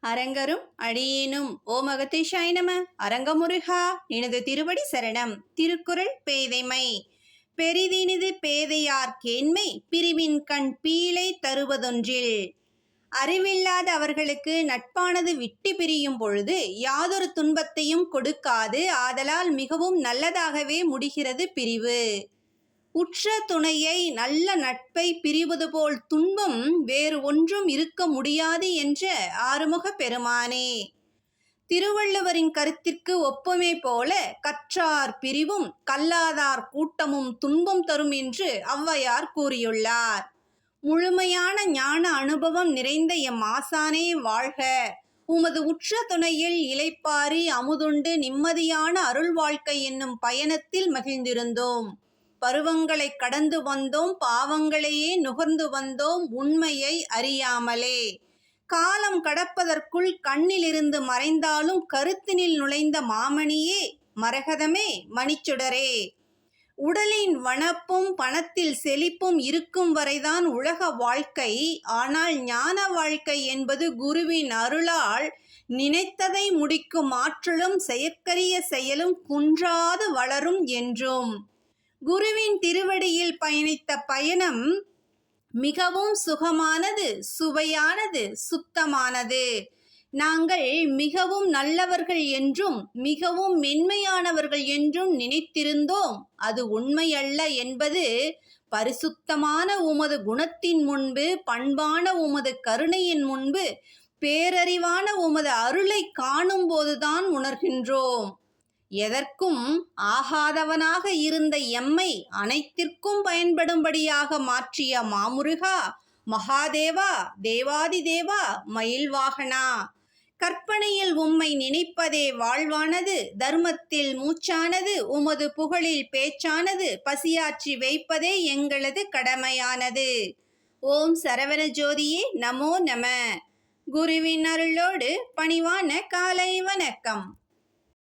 அரங்கரும் அடியேனும். ஓ மகதேஷாய நம. அரங்கமுருகா இனது திருவடி சரணம். திருக்குறள் பேதைமை. பெரிதினிது பேதையார் கேண்மை பிரிவின் கண் பீழை தருவதொன்றில். அறிவில்லாத அவர்களுக்கு நட்பானது விட்டு பிரியும் பொழுது யாதொரு துன்பத்தையும் கொடுக்காது ஆதலால் மிகவும் நல்லதாகவே முடிகிறது பிரிவு. உற்ற துணையை நல்ல நட்பை பிரிவது போல் துன்பம் வேறு ஒன்றும் இருக்க முடியாது என்ற ஆறுமுக பெருமானே. திருவள்ளுவரின் கருத்திற்கு ஒப்புமை போல கற்றார் பிரிவும் கல்லாதார் கூட்டமும் துன்பம் தரும் என்று ஔவையார் கூறியுள்ளார். முழுமையான ஞான அனுபவம் நிறைந்த எம் ஆசானே வாழ்க. உமது உற்ற துணையில் இளைப்பாரி அமுதுண்டு நிம்மதியான அருள் வாழ்க்கை என்னும் பயணத்தில் மகிழ்ந்திருந்தோம். பருவங்களை கடந்து வந்தோம் பாவங்களையே நுகர்ந்து வந்தோம் உண்மையை அறியாமலே. காலம் கடப்பதற்குள் கண்ணிலிருந்து மறைந்தாலும் கருத்தினில் நுழைந்த மாமணியே மரகதமே மணிச்சுடரே. உடலின் வனப்பும் பணத்தில் செழிப்பும் இருக்கும் வரைதான் உலக வாழ்க்கை. ஆனால் ஞான வாழ்க்கை என்பது குருவின் அருளால் நினைத்ததை முடிக்கும் ஆற்றலும் செயற்கரிய செயலும் குன்றாது வளரும் என்றும். குருவின் திருவடியில் பயணித்த பயணம் மிகவும் சுகமானது சுவையானது சுத்தமானது. நாங்கள் மிகவும் நல்லவர்கள் என்றும் மிகவும் மென்மையானவர்கள் என்றும் நினைத்திருந்தோம். அது உண்மையல்ல என்பது பரிசுத்தமான உமது குணத்தின் முன்பு பண்பான உமது கருணையின் முன்பு பேரறிவான உமது அருளை காணும் போதுதான் உணர்கின்றோம். எதற்கும் ஆகாதவனாக இருந்த எம்மை அனைத்திற்கும் பயன்படும்படியாக மாற்றிய மாமுருகா மகாதேவா தேவாதி தேவா மயில்வாகனா கற்பனையில் உம்மை நினைப்பதே வாழ்வானது தர்மத்தில் மூச்சானது உமது புகழில் பேச்சானது பசியாற்றி வைப்பதே எங்களது கடமையானது. ஓம் சரவண ஜோதியே நமோ நம. குருவின் அருளோடு பணிவான காலை வணக்கம்.